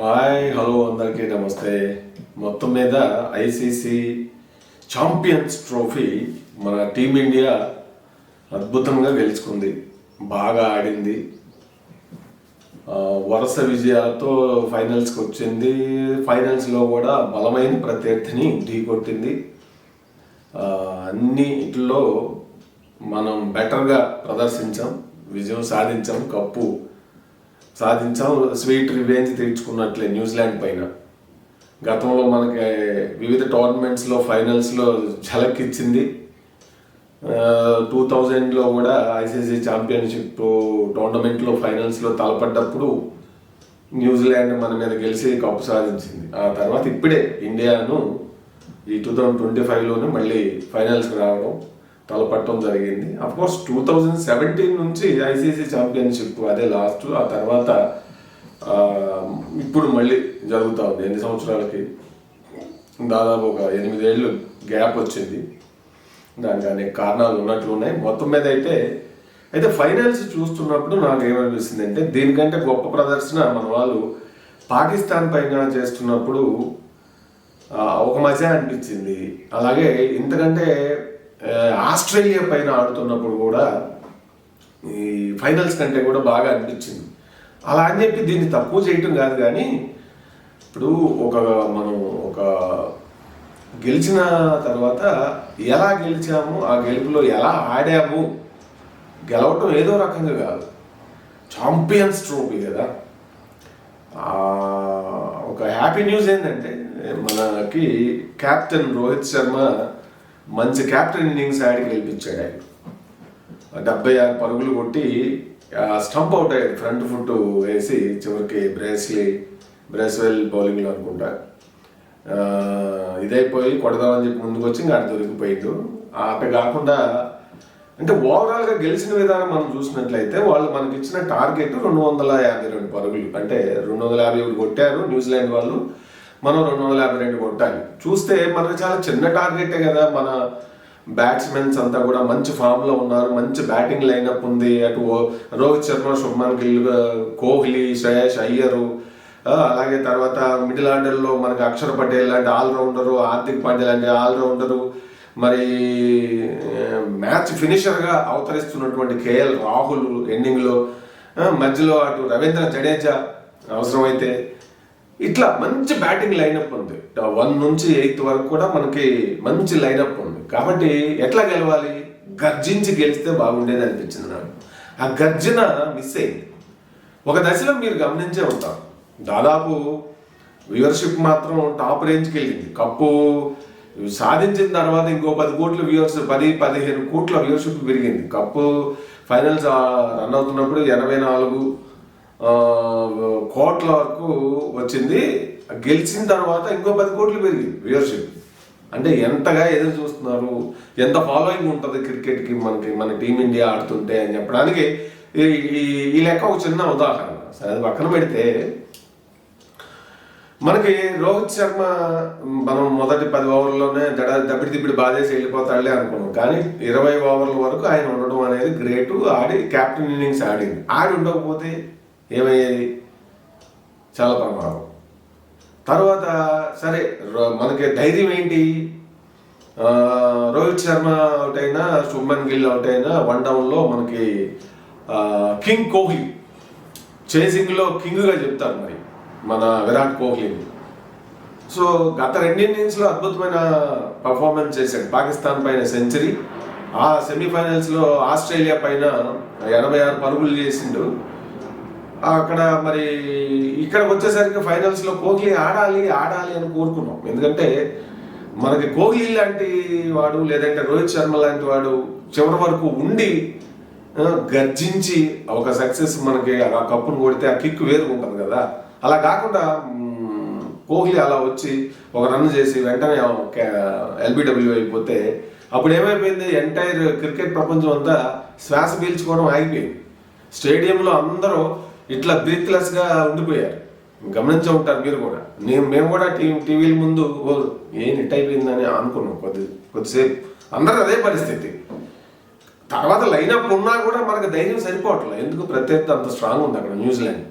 Hi hello అందరికీ నమస్తే. మొత్తం మీద ఐసీసీ ఛాంపియన్స్ ట్రోఫీ మన టీమిండియా అద్భుతంగా గెలుచుకుంది. బాగా ఆడింది. వరుస విజయాలతో ఫైనల్స్కి వచ్చింది. ఫైనల్స్లో కూడా బలమైన ప్రత్యర్థిని ఢీకొట్టింది అన్ని అన్నిటిలో మనం బెటర్గా ప్రదర్శించాం విజయం సాధించాం. కప్పు సాధించాం స్వీట్ రివెంజ్ తీర్చుకున్నట్లే న్యూజిలాండ్ పైన. గతంలో మనకి వివిధ టోర్నమెంట్స్లో ఫైనల్స్లో ఝలక్ ఇచ్చింది టూ థౌజండ్లో కూడా ఐసీసీ ఛాంపియన్షిప్ టోర్నమెంట్లో ఫైనల్స్లో తలపడ్డప్పుడు న్యూజిలాండ్ మన మీద గెలిచి కప్పు సాధించింది. ఆ తర్వాత ఇప్పుడే ఇండియాను ఈ టూ థౌజండ్ ట్వంటీ ఫైవ్లోనే మళ్ళీ ఫైనల్స్కి రావడం తలపట్టడం జరిగింది. Of course two thousand seventeen నుంచి ఐసీసీ ఛాంపియన్షిప్ అదే లాస్ట్ ఆ తర్వాత ఇప్పుడు మళ్ళీ జరుగుతూ ఉంది. ఎన్ని సంవత్సరాలకి? దాదాపు ఒక ఎనిమిదేళ్ళు గ్యాప్ వచ్చింది. దానికి అనేక కారణాలు ఉన్నట్లు ఉన్నాయి. మొత్తం మీద అయితే అయితే ఫైనల్స్ చూస్తున్నప్పుడు నాకు ఏమనిపిస్తుంది అంటే దీనికంటే గొప్ప ప్రదర్శన మన వాళ్ళు పాకిస్తాన్ పైన చేస్తున్నప్పుడు ఒక మజా అనిపించింది. అలాగే ఇంతకంటే ఆస్ట్రేలియా పైన ఆడుతున్నప్పుడు కూడా ఈ ఫైనల్స్ కంటే కూడా బాగా అనిపించింది. అలా అని చెప్పి దీన్ని తక్కువ చేయటం కాదు కానీ ఇప్పుడు ఒక మనం ఒక గెలిచిన తర్వాత ఎలా గెలిచాము ఆ గెలుపులో ఎలా ఆడాము గెలవటం ఏదో రకంగా కాదు. ఛాంపియన్స్ ట్రోఫీ కదా. ఒక హ్యాపీ న్యూస్ ఏంటంటే మనకి కెప్టెన్ రోహిత్ శర్మ మంచి క్యాప్టెన్ ఇన్నింగ్స్ ఆడి గెలిపించాడు ఆయన. డెబ్బై ఆరు పరుగులు కొట్టి స్టంప్ అవుట్ అయ్యాడు. ఫ్రంట్ ఫుట్ వేసి చివరికి బ్రేస్లీ బ్రేస్వెల్ బౌలింగ్లో అనుకుంటా. ఇదైపోయి కొడదామని చెప్పి ముందుకు వచ్చి ఇంకా ఆడ దొరికిపోయిండు. అటు కాకుండా అంటే ఓవరాల్గా గెలిచిన విధానం మనం చూసినట్లయితే వాళ్ళు మనకి ఇచ్చిన టార్గెట్ రెండు వందల యాభై రెండు పరుగులు. అంటే రెండు వందల యాభై ఒకటి కొట్టారు. న్యూజిలాండ్ వాళ్ళు మనం రెండు వందల యాభై రెండు కొట్టాలి. చూస్తే మనకు చాలా చిన్న టార్గెటే కదా. మన బ్యాట్స్మెన్స్ అంతా కూడా మంచి ఫామ్లో ఉన్నారు. మంచి బ్యాటింగ్ లైనప్ ఉంది. అటు ఓ- రోహిత్ శర్మ శుభ్మన్ గిల్ కోహ్లీ శ్రేయస్ అయ్యరు. అలాగే తర్వాత మిడిల్ ఆర్డర్లో మనకి అక్షర్ పటేల్ లాంటి ఆల్రౌండరు హార్దిక్ పాండే లాంటి ఆల్రౌండరు మరి మ్యాచ్ ఫినిషర్గా అవతరిస్తున్నటువంటి కేఎల్ రాహుల్ ఎండింగ్లో మధ్యలో అటు రవీంద్ర జడేజా అవసరమైతే ఇట్లా మంచి బ్యాటింగ్ లైనప్ ఉంది. వన్ నుంచి ఎయిత్ వరకు కూడా మనకి మంచి లైనప్ ఉంది. కాబట్టి ఎట్లా గెలవాలి? గర్జించి గెలిస్తే బాగుండేది అనిపించింది నాకు. ఆ గర్జన మిస్ అయింది. ఒక దశలో మీరు గమనించే ఉంటారు దాదాపు వ్యూవర్షిప్ మాత్రం టాప్ రేంజ్కి వెళ్ళింది. కప్పు సాధించిన తర్వాత ఇంకో పది కోట్ల వ్యూవర్స్ పది పదిహేను కోట్ల వ్యూవర్షిప్ పెరిగింది. కప్పు ఫైనల్స్ రన్ అవుతున్నప్పుడు ఎనభై నాలుగు కోట్ల వరకు వచ్చింది. గెలిచిన తర్వాత ఇంకో పది కోట్లు పెరిగింది వ్యూయర్షిప్ అంటే ఎంతగా ఎదురు చూస్తున్నారు? ఎంత ఫాలోయింగ్ ఉంటుంది క్రికెట్కి మనకి మన టీమిండియా ఆడుతుంటే అని చెప్పడానికి ఈ- ఈ- ఈ లెక్క ఒక చిన్న ఉదాహరణ. సరే అది పక్కన పెడితే మనకి రోహిత్ శర్మ మనం మొదటి పది ఓవర్లోనే దడ దప్పిడి దిబ్బిడి బాధేసి వెళ్ళిపోతాడులే అనుకున్నాం. కానీ ఇరవై ఓవర్ల వరకు ఆయన ఉండడం అనేది గ్రేటు ఆడి క్యాప్టెన్ ఇన్నింగ్స్ ఆడింది. ఆడి ఉండకపోతే ఏమయ్యేది? చాలా ప్రమాదం. తర్వాత సరే రో- మనకి ధైర్యం ఏంటి? రోహిత్ శర్మ అవుట్ అయినా శుభ్మన్ గిల్ అవుట్ అయినా వన్ డౌన్లో మనకి కింగ్ కోహ్లీ. చేసింగ్లో కింగ్గా చెప్తారు మరి మన విరాట్ కోహ్లీని. సో గత రెండు ఇన్నింగ్స్లో అద్భుతమైన పర్ఫార్మెన్స్ చేశాడు. పాకిస్తాన్ పైన సెంచరీ. ఆ సెమీఫైనల్స్లో ఆస్ట్రేలియా పైన ఎనభై ఆరు పరుగులు చేసిండు. అక్కడ మరి ఇక్కడికి వచ్చేసరికి ఫైనల్స్లో కోహ్లీ ఆడాలి ఆడాలి అని కోరుకున్నాం. ఎందుకంటే మనకి కోహ్లీ లాంటి వాడు లేదంటే రోహిత్ శర్మ లాంటి వాడు చివరి వరకు ఉండి గర్జించి ఒక సక్సెస్ మనకి ఆ కప్పును కొడితే ఆ కిక్ వేరు ఉంటుంది కదా. అలా కాకుండా కోహ్లీ అలా వచ్చి ఒక రన్ చేసి వెంటనే ఎల్బిడబ్ల్యూ అయిపోతే అప్పుడు ఏమైపోయింది? ఎంటైర్ క్రికెట్ ప్రపంచం అంతా శ్వాస పీల్చుకోవడం ఆగిపోయింది. స్టేడియంలో అందరూ ఇట్లా బ్రీత్లెస్గా ఉండిపోయారు. గమనించే ఉంటారు మీరు కూడా. నేను మేము కూడా టీవీ టీవీల ముందు ఏం హిట్ అయిపోయిందని అనుకున్నాం కొద్ది కొద్దిసేపు. అందరూ అదే పరిస్థితి. తర్వాత లైనప్ ఉన్నా కూడా మనకు ధైర్యం సరిపోవట్లేదు ఎందుకు? ప్రత్యర్థి అంత స్ట్రాంగ్ ఉంది అక్కడ న్యూజిలాండ్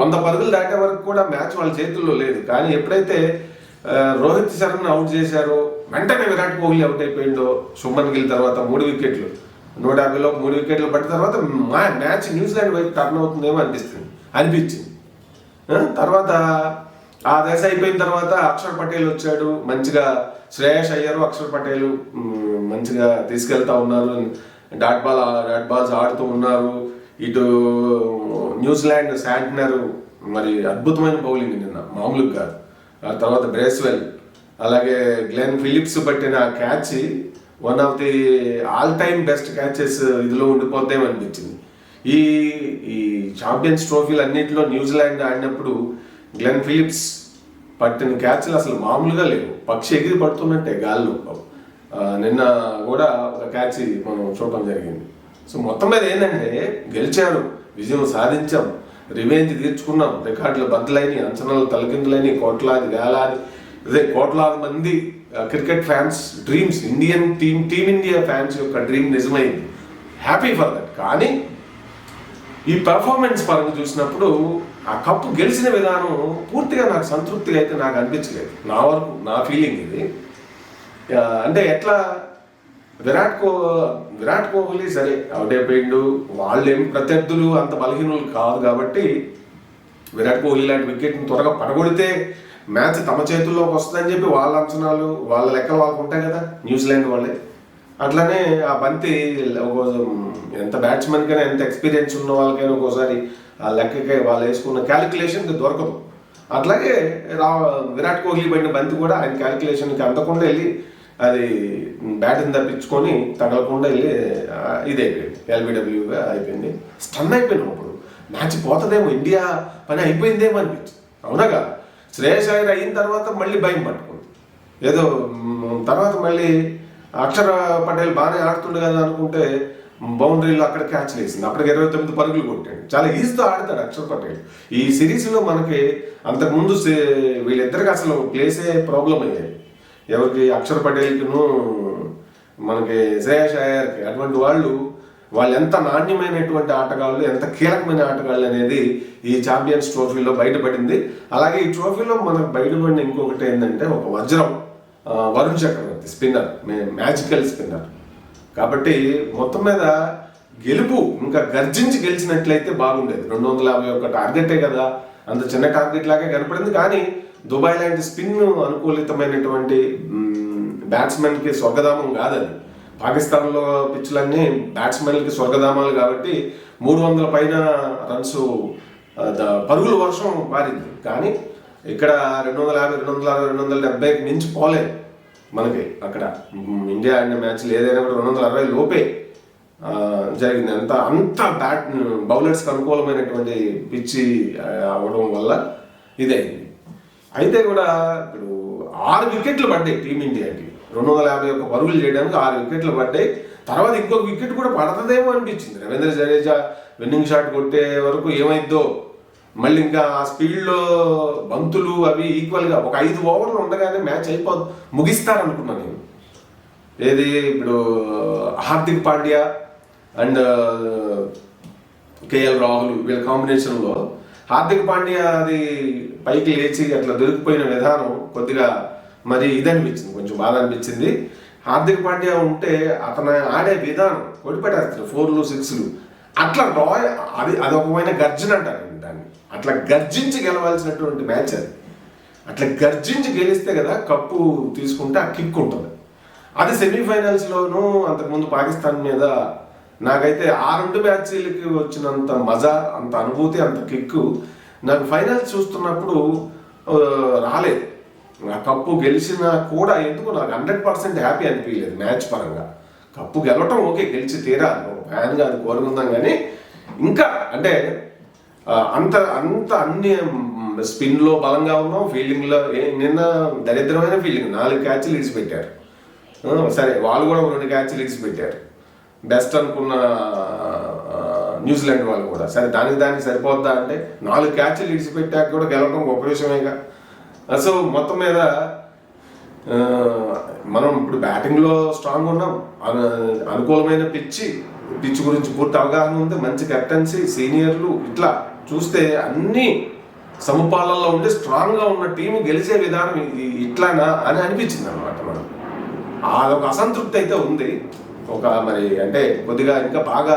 వంద పరుగులు దాటే వరకు కూడా మ్యాచ్ వాళ్ళ చేతుల్లో లేదు. కానీ ఎప్పుడైతే రోహిత్ శర్మను అవుట్ చేశారో వెంటనే విరాట్ కోహ్లీ అవుట్ అయిపోయిండో శుభన్ గిల్ తర్వాత మూడు వికెట్లు నూట యాభైలో మూడు వికెట్లు పట్టిన తర్వాత మా మ్యాచ్ న్యూజిలాండ్ వైపు టర్న్ అవుతుందేమో అనిపిస్తుంది. అనిపించింది. తర్వాత ఆ దశ అయిపోయిన తర్వాత అక్షర్ పటేల్ వచ్చాడు. మంచిగా శ్రేయస్ అయ్యారు. అక్షర్ పటేల్ మంచిగా తీసుకెళ్తా ఉన్నారు. డాట్ బాల్ డాట్ బాల్స్ ఆడుతూ ఉన్నారు. ఇటు న్యూజిలాండ్ శాంటనర్ మరి అద్భుతమైన బౌలింగ్ నిన్న. మామూలుగా కాదు. ఆ తర్వాత బ్రేస్వెల్ అలాగే గ్లెన్ ఫిలిప్స్ పట్టిన catch one of the all time best catches ఇదిలో ఉండిపోతాయనిపించింది ఈ ఈ ఛాంపియన్స్ ట్రోఫీలు అన్నింటిలో న్యూజిలాండ్ ఆడినప్పుడు గ్లెన్ ఫిలిప్స్ పట్టిన క్యాచ్లు అసలు మామూలుగా లేవు. పక్షి ఎగిరి పడుతున్నట్టే గాల్లో. నిన్న కూడా ఒక క్యాచ్ మనం చూడటం జరిగింది. సో మొత్తం మీద ఏంటంటే గెలిచారు విజయం సాధించాం రివేంజ్ తీర్చుకున్నాం రికార్డులు బద్దలైన అంచనాలు తలకిందులని కోట్లాది వేలాది అదే కోట్లాది మంది cricket fans dreams Indian team team India fans యొక్క డ్రీమ్ నిజమైంది. హ్యాపీ ఫర్ దట్ కానీ ఈ పెర్ఫార్మెన్స్ పరంగా చూసినప్పుడు ఆ కప్పు గెలిచిన విధానం పూర్తిగా నాకు సంతృప్తిగా అయితే నాకు అనిపించలేదు. నా వరకు నా ఫీలింగ్ ఇది. Uh, అంటే ఎట్లా విరాట్ కో విరాట్ కోహ్లీ సరే అవుట్ అయిపోయిండు. వాళ్ళేం ప్రత్యర్థులు అంత బలహీనులు కాదు కాబట్టి విరాట్ కోహ్లీ లాంటి వికెట్ని త్వరగా పడగొడితే మ్యాచ్ తమ చేతుల్లోకి వస్తుందని చెప్పి వాళ్ళ అంచనాలు వాళ్ళ లెక్కలు వాళ్ళకు ఉంటాయి కదా న్యూజిలాండ్ వాళ్ళే. అట్లానే ఆ బంతి ఒక- ఎంత బ్యాట్స్మెన్కైనా ఎంత ఎక్స్పీరియన్స్ ఉన్న వాళ్ళకైనా ఒక్కోసారి ఆ లెక్కకి వాళ్ళు వేసుకున్న క్యాలిక్యులేషన్ దొరకదు. అట్లాగే రా విరాట్ కోహ్లీ పడిన బంతి కూడా ఆయన క్యాలిక్యులేషన్కి అందకుండా వెళ్ళి అది బ్యాట్ని తప్పించుకొని తగలకుండా వెళ్ళి ఇదైపోయింది. ఇది అయిపోయింది ఎల్బిడబ్ల్యూగా అయిపోయింది. స్టన్ అయిపోయినాం అప్పుడు. మ్యాచ్ పోతుందేమో. ఇండియా పని అయిపోయిందేమో అనిపించింది. అవునాగా కదా? అయ్యర్ అయిన తర్వాత మళ్ళీ భయం పట్టుకుంది. ఏదో తర్వాత మళ్ళీ అక్షర పటేల్ బాగానే ఆడుతుండే కదా అనుకుంటే బౌండరీలో అక్కడ క్యాచ్ వేసింది అప్పటికి ఇరవై తొమ్మిది పరుగులు కొట్టాడు. చాలా ఈజీతో ఆడతాడు అక్షర్ పటేల్. ఈ సిరీస్లో మనకి అంతకుముందు వీళ్ళిద్దరికి అసలు ప్లేసే ప్రాబ్లం అయ్యాయి ఎవరికి అక్షర్ పటేల్కిను మనకి శ్రేయస్ అయ్యర్కి అటువంటి వాళ్ళు వాళ్ళు ఎంత నాణ్యమైనటువంటి ఆటగాళ్ళు ఎంత కీలకమైన ఆటగాళ్ళు అనేది ఈ ఛాంపియన్స్ ట్రోఫీలో బయటపడింది. అలాగే ఈ ట్రోఫీలో మనకు బయటపడిన ఇంకొకటి ఏంటంటే ఒక వజ్రం Varun Chakravarthy spinner magical spinner. కాబట్టి మొత్తం మీద గెలుపు ఇంకా గర్జించి గెలిచినట్లయితే బాగుండేది. రెండు వందల యాభై ఒక టార్గెటే కదా అంత చిన్న టార్గెట్ లాగే కనపడింది. కానీ దుబాయ్ లాంటి స్పిన్ అనుకూలితమైనటువంటి బ్యాట్స్మెన్కి స్వర్గధామం కాదది. పాకిస్తాన్లో పిచ్చులన్నీ బ్యాట్స్మెన్లకి స్వర్గధామాలు కాబట్టి మూడు వందల పైన రన్స్ పరుగులు పరుగుల వర్షం పారింది కానీ ఇక్కడ రెండు వందల యాభై రెండు వందల అరవై రెండు వందల డెబ్బైకి మించి పోలే మనకి అక్కడ. ఇండియా ఆడిన మ్యాచ్లు ఏదైనా కూడా రెండు వందల అరవై లోపే జరిగింది. అంత అంత బ్యాట్ బౌలర్స్కి అనుకూలమైనటువంటి పిచ్చి అవ్వడం వల్ల ఇదైంది. అయితే కూడా ఇప్పుడు ఆరు వికెట్లు పడ్డాయి టీమిండియాకి. రెండు వందల యాభై ఒక్క పరుగులు చేయడానికి ఆరు వికెట్లు పడ్డాయి. తర్వాత ఇంకొక వికెట్ కూడా పడుతుందేమో అనిపించింది. రవీంద్ర జడేజా విన్నింగ్ షాట్ కొట్టే వరకు ఏమైద్దో మళ్ళీ ఇంకా ఆ స్పీడ్లో బంతులు అవి ఈక్వల్గా ఒక ఐదు ఓవర్లు ఉండగానే మ్యాచ్ అయిపోదు. ముగిస్తారనుకున్నా నేను. ఏది? ఇప్పుడు హార్దిక్ పాండ్యా అండ్ కేఎల్ రాహుల్ వీళ్ళ కాంబినేషన్లో హార్దిక్ పాండ్యా అది పైకి లేచి అట్లా దొరికిపోయిన విధానం కొద్దిగా మరి ఇది అనిపించింది కొంచెం బాధ అనిపించింది. హార్దిక్ పాండ్యా ఉంటే అతను ఆడే విధానం కొడిపెట్టేస్తాడు ఫోర్లు సిక్స్లు. అట్లా రాయ్ అది అది ఒకమైన గర్జన అంటారు దాన్ని. అట్లా గర్జించి గెలవాల్సినటువంటి మ్యాచ్ అది. అట్లా గర్జించి గెలిస్తే కదా కప్పు తీసుకుంటే ఆ కిక్ ఉంటుంది. అది సెమీఫైనల్స్లోనూ అంతకుముందు పాకిస్తాన్ మీద నాకైతే ఆ రెండు మ్యాచ్లకి వచ్చినంత మజా అంత అనుభూతి అంత కిక్కు నాకు ఫైనల్స్ చూస్తున్నప్పుడు రాలేదు. ఆ కప్పు గెలిచినా కూడా ఎందుకు నాకు హండ్రెడ్ పర్సెంట్ హ్యాపీ అనిపించలేదు మ్యాచ్ పరంగా. కప్పు గెలవటం ఓకే గెలిచి తీరాలి ఒక ఫ్యాన్గా అది కోరుకుందాం కానీ ఇంకా అంటే అంత అంత అన్ని స్పిన్లో బలంగా ఉన్నాం ఫీల్డింగ్లో నిన్న దరిద్రమైన ఫీల్డింగ్. నాలుగు క్యాచ్లు ఇడిచిపెట్టారు సరే వాళ్ళు కూడా ఒక రెండు క్యాచ్లు ఇడిచిపెట్టారు బెస్ట్ అనుకున్న న్యూజిలాండ్ వాళ్ళు కూడా. సరే దానికి దానికి సరిపోద్దా అంటే నాలుగు క్యాచ్లు ఇడిచిపెట్టాక కూడా గెలవడం గొప్ప విషయమేగా. సో మొత్తం మీద మనం ఇప్పుడు బ్యాటింగ్లో స్ట్రాంగ్ ఉన్నాం. అను- అనుకూలమైన పిచ్చి పిచ్ గురించి పూర్తి అవగాహన ఉంది మంచి కెప్టెన్సీ సీనియర్లు ఇట్లా చూస్తే అన్ని సమపాలనలో ఉండి స్ట్రాంగ్గా ఉన్న టీం గెలిచే విధానం ఇది ఇట్లానా అని అనిపించింది అనమాట మనం అదొక అసంతృప్తి అయితే ఉంది. ఒక మరి అంటే కొద్దిగా ఇంకా బాగా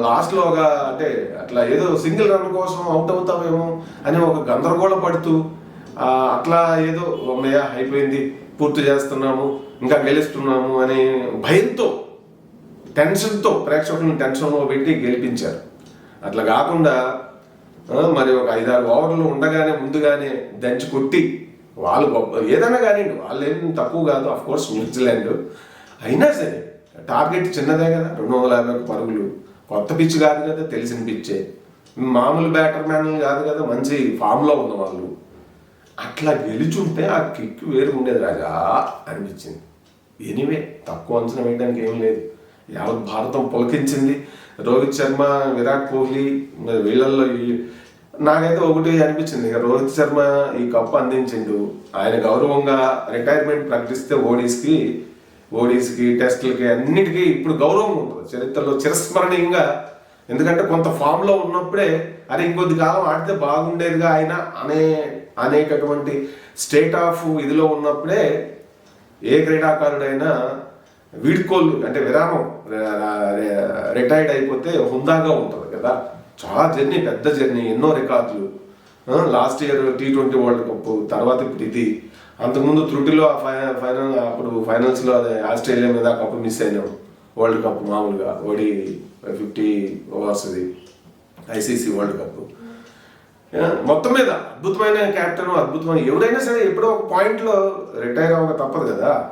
లాస్ట్లో ఒక అంటే అట్లా ఏదో సింగిల్ రన్ కోసం అవుట్ అవుతామేమో అని ఒక గందరగోళ పడుతూ అట్లా ఏదో అమ్మయ్య అయిపోయింది పూర్తి చేస్తున్నాము ఇంకా గెలుస్తున్నాము అనే భయంతో టెన్షన్తో ప్రేక్షకులను టెన్షన్లో పెట్టి గెలిపించారు. అట్లా కాకుండా మరి ఒక ఐదారు ఓవర్లు ఉండగానే ముందుగానే దంచి కొట్టి వాళ్ళు గొప్ప ఏదైనా కానివ్వండి వాళ్ళు ఏం తక్కువ కాదు అఫ్ కోర్స్ న్యూజిలాండ్ అయినా సరే టార్గెట్ చిన్నదే కదా రెండు వందల యాభై పరుగులు. కొత్త పిచ్ కాదు కదా తెలిసిన పిచ్చే. మామూలు బ్యాటర్ మ్యాన్ కాదు కదా మంచి ఫామ్లో ఉన్న వాళ్ళు. అట్లా గెలుచుంటే ఆ కిక్ వేరు ఉండేది రాజా అనిపించింది. ఎనీవే తక్కువ అంచనా వేయడానికి ఏం లేదు. యావత్ భారతం పులకించింది. రోహిత్ శర్మ విరాట్ కోహ్లీ మరి వీళ్ళల్లో నాకైతే ఒకటి అనిపించింది. ఇక రోహిత్ శర్మ ఈ కప్పు అందించిండు. ఆయన గౌరవంగా రిటైర్మెంట్ ప్రకటిస్తే ఓడీస్కి ఓడీస్కి టెస్టులకి అన్నిటికీ ఇప్పుడు గౌరవం ఉంటుంది. చరిత్రలో చిరస్మరణీయంగా. ఎందుకంటే కొంత ఫామ్లో ఉన్నప్పుడే అరే ఇంకొద్ది కాలం ఆడితే బాగుండేదిగా ఆయన అనే అనేటటువంటి స్టేట్ ఆఫ్ ఇదిలో ఉన్నప్పుడే ఏ క్రీడాకారుడైనా వీడ్కోలు అంటే విరామం రిటైర్డ్ అయిపోతే హుందాగా ఉంటుంది కదా. చాలా జర్నీ పెద్ద జర్నీ ఎన్నో రికార్డులు. Last year T twenty world cup తర్వాత ఇప్పుడు ఇది. అంతకుముందు త్రుటిలో ఆ ఫైనల్ అప్పుడు ఫైనల్స్లో అదే ఆస్ట్రేలియా మీద కప్పు కప్ మిస్ అయినాం. వరల్డ్ కప్ మామూలుగా ఓడి ఫిఫ్టీ ఓవర్స్ ఇది ఐసీసీ వరల్డ్ కప్ మొత్తం మీద అద్భుతమైన క్యాప్టెన్ అద్భుతమైన ఎవరైనా సరే ఎప్పుడో ఒక పాయింట్లో రిటైర్ అవ్వక తప్పదు కదా.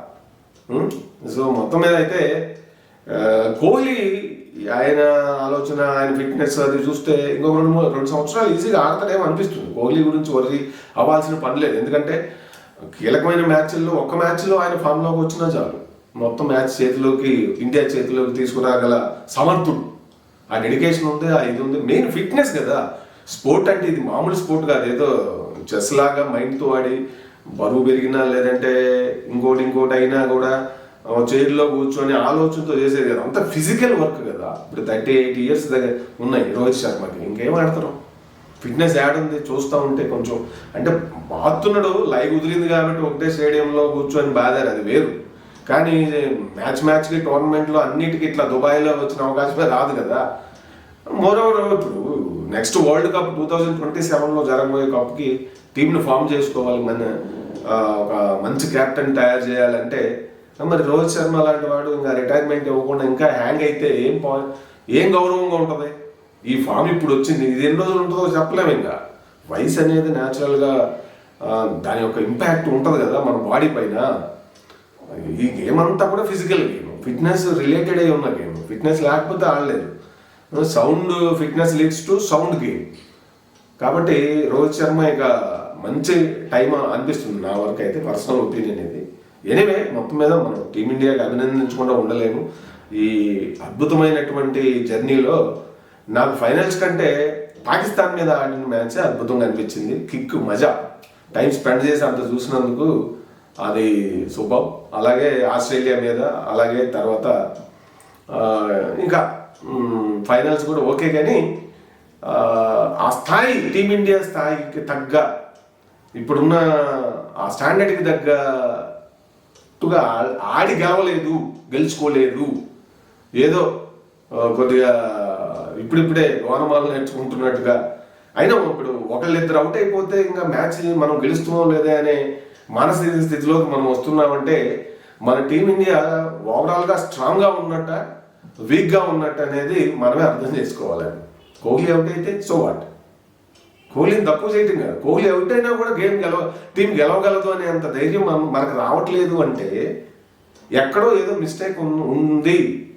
Hmm? సో మొత్తం మీద అయితే కోహ్లీ ఆయన ఆలోచన ఆయన ఫిట్నెస్ అది చూస్తే ఇంకొక రెండు మూడు రెండు సంవత్సరాలు ఈజీగా ఆడతాడేమో అనిపిస్తుంది. కోహ్లీ గురించి వరి అవ్వాల్సిన పని లేదు. ఎందుకంటే కీలకమైన మ్యాచ్ల్లో ఒక్క మ్యాచ్లో ఆయన ఫామ్లోకి వచ్చినా చాలు. మొత్తం మ్యాచ్ చేతిలోకి ఇండియా చేతిలోకి తీసుకురాగల సమర్థుడు. ఆ డెడికేషన్ ఉంది ఆ ఇది ఉంది. మెయిన్ ఫిట్నెస్ కదా. స్పోర్ట్ అంటే ఇది మామూలు స్పోర్ట్ కాదు. ఏదో చెస్ లాగా మైండ్తో ఆడి బరువు పెరిగినా లేదంటే ఇంకోటి ఇంకోటి అయినా కూడా చైర్లో కూర్చొని ఆలోచనతో చేసేది కదా. అంత ఫిజికల్ వర్క్ కదా. ఇప్పుడు థర్టీ ఎయిట్ ఇయర్స్ దగ్గర ఉన్నాయి రోహిత్ శర్మకి. ఇంకేం ఆడతారు? ఫిట్నెస్ యాడ్ ఉంది చూస్తూ ఉంటే కొంచెం. అంటే బాతున్నాడు లైవ్ కుదిరింది కాబట్టి ఒకటే స్టేడియంలో కూర్చొని బాధారు. అది వేరు. కానీ మ్యాచ్ మ్యాచ్కి టోర్నమెంట్లో అన్నిటికీ ఇట్లా దుబాయ్లో వచ్చిన అవకాశమే రాదు కదా. మోరవర్ ఇప్పుడు next world cup two thousand twenty సెవెన్లో జరగబోయే కప్కి టీంను ఫామ్ చేసుకోవాలి మన ఒక మంచి క్యాప్టెన్ తయారు చేయాలంటే మరి రోహిత్ శర్మ లాంటి వాడు ఇంకా రిటైర్మెంట్ ఇవ్వకుండా ఇంకా హ్యాంగ్ అయితే ఏం పాయింట్ ఏం గౌరవంగా ఉంటుంది? ఈ ఫామ్ ఇప్పుడు వచ్చింది ఇది ఎన్ని రోజులు ఉంటుందో చెప్పలేము ఇంకా. వయసు అనేది న్యాచురల్గా దాని యొక్క ఇంపాక్ట్ ఉంటుంది కదా మన బాడీ పైన. ఈ గేమ్ అంతా కూడా ఫిజికల్ గేమ్ ఫిట్నెస్ రిలేటెడ్ అయి ఉన్న గేమ్ ఫిట్నెస్ లేకపోతే ఆడలేదు. Sound fitness leads to sound game కాబట్టి రోహిత్ శర్మ ఇక మంచి టైం అనిపిస్తుంది నా వరకు అయితే పర్సనల్ ఒపీనియన్ ఇది. ఎనీవే మొత్తం మీద మనం టీమిండియాకి అభినందించకుండా ఉండలేము. ఈ అద్భుతమైనటువంటి జర్నీలో నాకు ఫైనల్స్ కంటే పాకిస్తాన్ మీద ఆడిన మ్యాచ్ అద్భుతంగా అనిపించింది. కిక్ మజా. టైం స్పెండ్ చేసి అంత చూసినందుకు అది సూపర్ అలాగే ఆస్ట్రేలియా మీద అలాగే తర్వాత ఇంకా ఫైనల్స్ కూడా ఓకే కానీ ఆ, స్థాయి టీమిండియా స్థాయికి తగ్గ ఇప్పుడున్న ఆ స్టాండర్డ్కి తగ్గట్టుగా ఆడి గెలవలేదు గెలుచుకోలేదు. ఏదో కొద్దిగా ఇప్పుడిప్పుడే వానమాలు నేర్చుకుంటున్నట్టుగా. అయినా ఇప్పుడు ఒకళ్ళిద్దరు అవుట్ అయిపోతే ఇంకా మ్యాచ్ మనం గెలుస్తున్నాం లేదా అనే మానసిక స్థితిలోకి మనం వస్తున్నామంటే మన టీమిండియా ఓవరాల్గా స్ట్రాంగ్గా ఉన్నట్ట వీక్గా ఉన్నట్టు అనేది మనమే అర్థం చేసుకోవాలని కోహ్లీ అవుట్ అయితే సో వాట్ కోహ్లీని తక్కువ చేయటం కాదు. కోహ్లీ అవుట్ అయినా కూడా గేమ్ గెలవ టీం గెలవగలదు అనే అంత ధైర్యం మన- మనకు రావట్లేదు అంటే ఎక్కడో ఏదో మిస్టేక్ ఉంది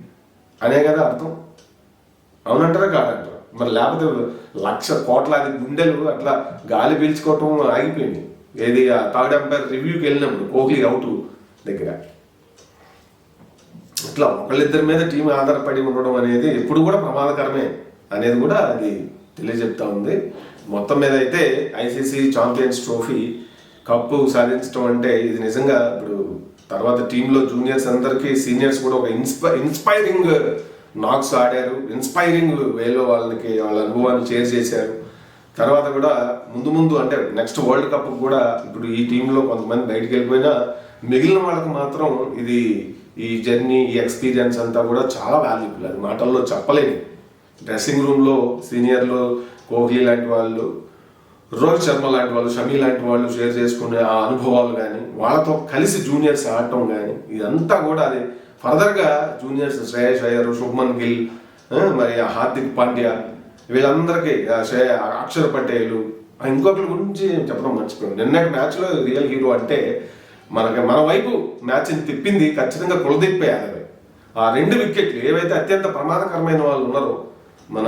అనే కదా అర్థం. అవునంటారా కాదంటారా? మరి లేకపోతే లక్ష కోట్లాది గుండెలు అట్లా గాలి పీల్చుకోవటం ఆగిపోయింది. ఏది థర్డ్ ఎంపైర్ రివ్యూకి వెళ్ళినప్పుడు కోహ్లీ అవుట్ దగ్గర. ఇట్లా ఒకళ్ళిద్దరి మీద టీం ఆధారపడి ఉండడం అనేది ఎప్పుడు కూడా ప్రమాదకరమే అనేది కూడా అది తెలియజెప్తా ఉంది. మొత్తం మీద అయితే ఐసీసీ ఛాంపియన్స్ ట్రోఫీ కప్పు సాధించడం అంటే ఇది నిజంగా ఇప్పుడు తర్వాత టీంలో జూనియర్స్ అందరికీ సీనియర్స్ కూడా ఒక ఇన్స్పై ఇన్స్పైరింగ్ నాక్స్ ఆడారు. ఇన్స్పైరింగ్ వేలో వాళ్ళకి వాళ్ళ అనుభవాన్ని షేర్ చేశారు. తర్వాత కూడా ముందు ముందు అంటే నెక్స్ట్ వరల్డ్ కప్ కూడా ఇప్పుడు ఈ టీంలో కొంతమంది బయటికి వెళ్ళిపోయినా మిగిలిన వాళ్ళకి మాత్రం ఇది ఈ జర్నీ ఈ ఎక్స్పీరియన్స్ అంతా కూడా చాలా వాల్యుబుల్ అది మాటల్లో చెప్పలేని. డ్రెస్సింగ్ రూమ్లో సీనియర్లు కోహ్లీ లాంటి వాళ్ళు రోహిత్ శర్మ లాంటి వాళ్ళు షమీ లాంటి వాళ్ళు షేర్ చేసుకునే ఆ అనుభవాలు కానీ వాళ్ళతో కలిసి జూనియర్స్ ఆడటం కానీ ఇదంతా కూడా అది. ఫర్దర్గా జూనియర్స్ శ్రేయస్ అయ్యర్ శుభ్మన్ గిల్ మరి హార్దిక్ పాండ్యా వీళ్ళందరికీ శ్రేయ అక్షర్ పటేలు ఆ ఇంకొకరి గురించి చెప్పడం మర్చిపోయాను. నిన్నటి మ్యాచ్లో రియల్ హీరో అంటే మనకి మన వైపు మ్యాచ్ని తిప్పింది ఖచ్చితంగా కులదీప్ యాదవ్. ఆ రెండు వికెట్లు ఏవైతే అత్యంత ప్రమాదకరమైన వాళ్ళు ఉన్నారో మన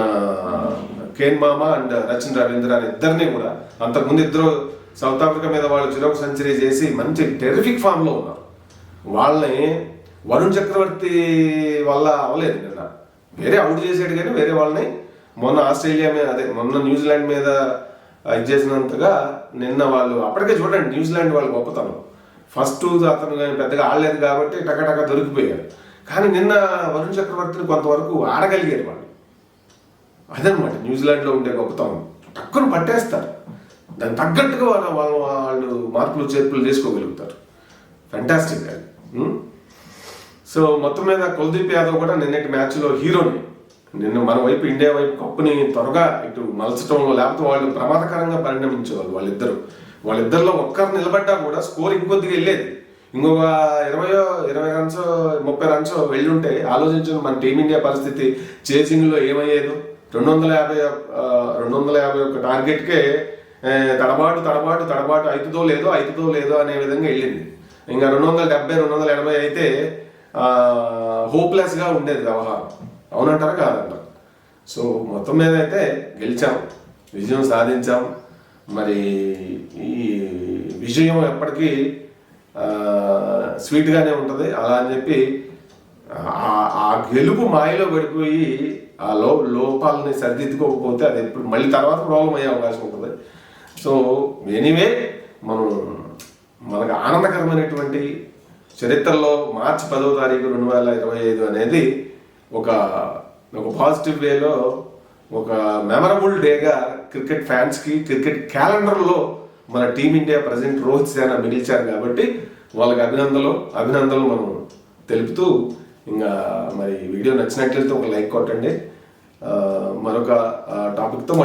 కేన్ మామ అండ్ రచిన్ రవీంద్ర అని ఇద్దరిని కూడా అంతకుముందు ఇద్దరు సౌత్ ఆఫ్రికా మీద వాళ్ళు చిరొక సెంచరీ చేసి మంచి టెరిఫిక్ ఫామ్లో ఉన్నారు. వాళ్ళని వరుణ్ చక్రవర్తి వల్ల అవ్వలేదు నిన్న. వేరే అవుట్ చేసాడు కానీ వేరే వాళ్ళని మొన్న ఆస్ట్రేలియా మీద అదే మొన్న న్యూజిలాండ్ మీద ఇది చేసినంతగా నిన్న వాళ్ళు అప్పటికే చూడండి న్యూజిలాండ్ వాళ్ళు గొప్పతనం. ఫస్ట్ అతను పెద్దగా ఆడలేదు కాబట్టి టకటక దొరికిపోయారు కానీ నిన్న వరుణ్ చక్రవర్తిని కొంతవరకు ఆడగలిగారు వాళ్ళు. అదనమాట న్యూజిలాండ్లో ఉండే గొప్పతనం. టక్కును పట్టేస్తారు. దానికి తగ్గట్టుగా వాళ్ళ వాళ్ళు వాళ్ళు మార్పులు చేర్పులు చేసుకోగలుగుతారు ఫెంటాస్టిక్ అది. సో మొత్తం మీద కుల్దీప్ యాదవ్ కూడా నిన్నటి మ్యాచ్లో హీరోని. నిన్న మన వైపు ఇండియా వైపు కప్పుని త్వరగా ఇటు మలచడంలో లేకపోతే వాళ్ళు ప్రమాదకరంగా పరిణమించేవాళ్ళు వాళ్ళిద్దరూ. వాళ్ళిద్దరిలో ఒక్కరు నిలబడ్డా కూడా స్కోర్ ఇంకొద్దిగా వెళ్ళేది. ఇంకొక ఇరవయో ఇరవై రన్స్ ముప్పై రన్స్ వెళ్ళి ఉంటే మన టీమిండియా పరిస్థితి చేసింగ్లో ఏమయ్యేదో. రెండు వందల యాభై రెండు వందల యాభై ఒక్క టార్గెట్కే తడబాటు తడబాటు తడబాటు అవుతుందో లేదో అవుతుందో లేదో అనే విధంగా వెళ్ళింది. ఇంకా రెండు వందల డెబ్బై రెండు వందల ఎనభై అయితే హోప్లెస్గా ఉండేది వ్యవహారం. అవునంటారా? కాదంటారు? సో మొత్తం మీద అయితే గెలిచాం. విజయం సాధించాం. మరి ఈ విజయం ఎప్పటికీ స్వీట్గానే ఉంటుంది. అలా అని చెప్పి ఆ- గెలుపు మాయలో పడిపోయి ఆ లో లోపాలని సరిదిద్దుకోకపోతే అది ఎప్పుడు మళ్ళీ తర్వాత ప్రాబ్లం అయ్యే అవకాశం ఉంటుంది. సో ఎనీవే మనం మనకు ఆనందకరమైనటువంటి చరిత్రలో మార్చి పదవ తారీఖు రెండు వేల ఇరవై ఐదు అనేది ఒక ఒక పాజిటివ్ వేలో ఒక మెమరబుల్ డేగా క్రికెట్ ఫ్యాన్స్కి క్రికెట్ క్యాలెండర్లో మన team India present Rohit Sharma మిగిల్చారు కాబట్టి వాళ్ళకి అభినందనలు అభినందనలు మనం తెలుపుతూ ఇంకా మరి వీడియో నచ్చినట్లయితే ఒక లైక్ కొట్టండి. మరొక టాపిక్తో